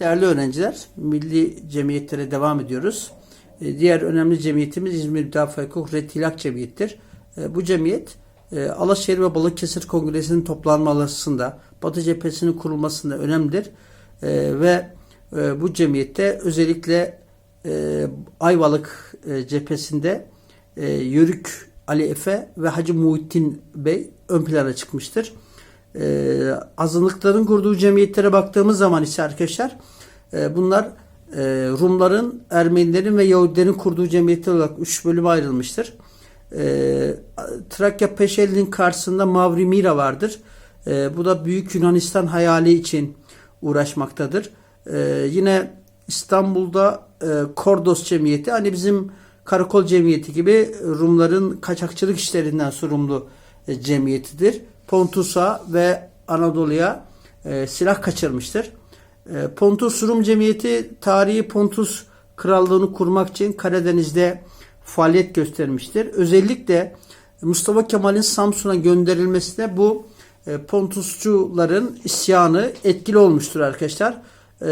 Değerli öğrenciler, milli cemiyetlere devam ediyoruz. E, Diğer önemli cemiyetimiz İzmir Müdafaa Hukuk Rettilak Cemiyettir. E, Bu cemiyet e, Alaşehir ve Balıkesir Kongresi'nin toplanmasında, Batı cephesinin kurulmasında önemlidir. Ve bu cemiyette özellikle Ayvalık cephesinde Yörük Ali Efe ve Hacı Muhittin Bey ön plana çıkmıştır. Ee, azınlıkların kurduğu cemiyetlere baktığımız zaman ise arkadaşlar e, bunlar e, Rumların, Ermenilerin ve Yahudilerin kurduğu cemiyetler olarak üç bölüme ayrılmıştır. E, Trakya Peşeli'nin karşısında Mavri Mira vardır. E, bu da Büyük Yunanistan hayali için uğraşmaktadır. E, yine İstanbul'da e, Kordos Cemiyeti hani bizim Karakol Cemiyeti gibi Rumların kaçakçılık işlerinden sorumlu e, cemiyetidir. Pontus'a ve Anadolu'ya e, silah kaçırmıştır. E, Pontus Rum Cemiyeti tarihi Pontus Krallığını kurmak için Karadeniz'de faaliyet göstermiştir. Özellikle Mustafa Kemal'in Samsun'a gönderilmesine bu e, Pontusçuların isyanı etkili olmuştur arkadaşlar. E,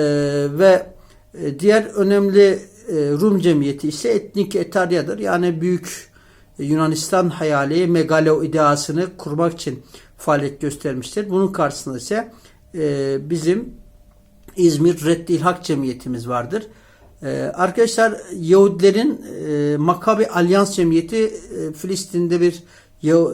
ve e, diğer önemli e, Rum cemiyeti ise etnik Etarya'dır. Yani büyük Yunanistan hayali megalo ideasını kurmak için faaliyet göstermiştir. Bunun karşısında ise e, bizim İzmir Reddi İlhak Cemiyetimiz vardır. E, arkadaşlar Yahudilerin e, Makabi Alyans Cemiyeti e, Filistin'de bir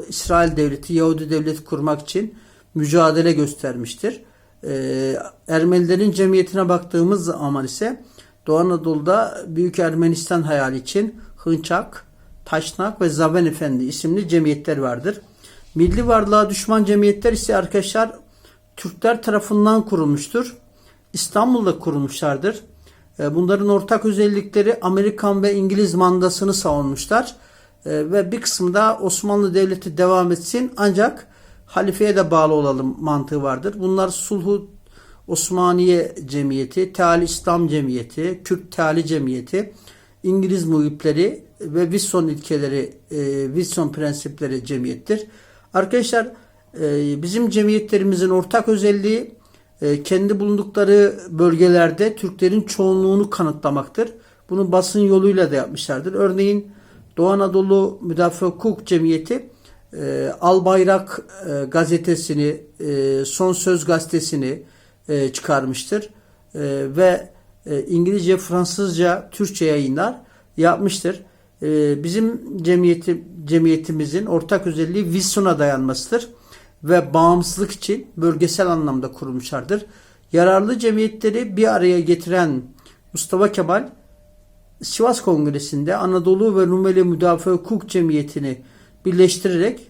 İsrail devleti, Yahudi devleti kurmak için mücadele göstermiştir. E, Ermenilerin cemiyetine baktığımız zaman ise Doğu Anadolu'da Büyük Ermenistan hayali için Hınçak, Taşnak ve Zaven Efendi isimli cemiyetler vardır. Milli varlığa düşman cemiyetler ise arkadaşlar Türkler tarafından kurulmuştur. İstanbul'da kurulmuşlardır. E, Bunların ortak özellikleri Amerikan ve İngiliz mandasını savunmuşlar. E, Ve bir kısımda Osmanlı Devleti devam etsin ancak halifeye de bağlı olalım mantığı vardır. Bunlar Sulhu Osmaniye Cemiyeti, Teali İslam Cemiyeti, Kürt Teali Cemiyeti, İngiliz muhipleri ve Wilson ilkeleri, e, Wilson prensipleri cemiyettir. Arkadaşlar e, bizim cemiyetlerimizin ortak özelliği e, kendi bulundukları bölgelerde Türklerin çoğunluğunu kanıtlamaktır. Bunu basın yoluyla da yapmışlardır. Örneğin Doğu Anadolu Müdafaa Hukuk Cemiyeti e, Al e, gazetesini, e, Son Söz gazetesini e, çıkarmıştır. E, ve e, İngilizce, Fransızca, Türkçe yayınlar yapmıştır. E, bizim cemiyeti, cemiyetimizin ortak özelliği Wilson'a dayanmasıdır ve bağımsızlık için bölgesel anlamda kurulmuşlardır. Yararlı cemiyetleri bir araya getiren Mustafa Kemal Sivas Kongresi'nde Anadolu ve Rumeli Müdafaa Hukuk Cemiyeti'ni birleştirerek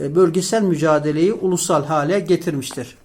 e, bölgesel mücadeleyi ulusal hale getirmiştir.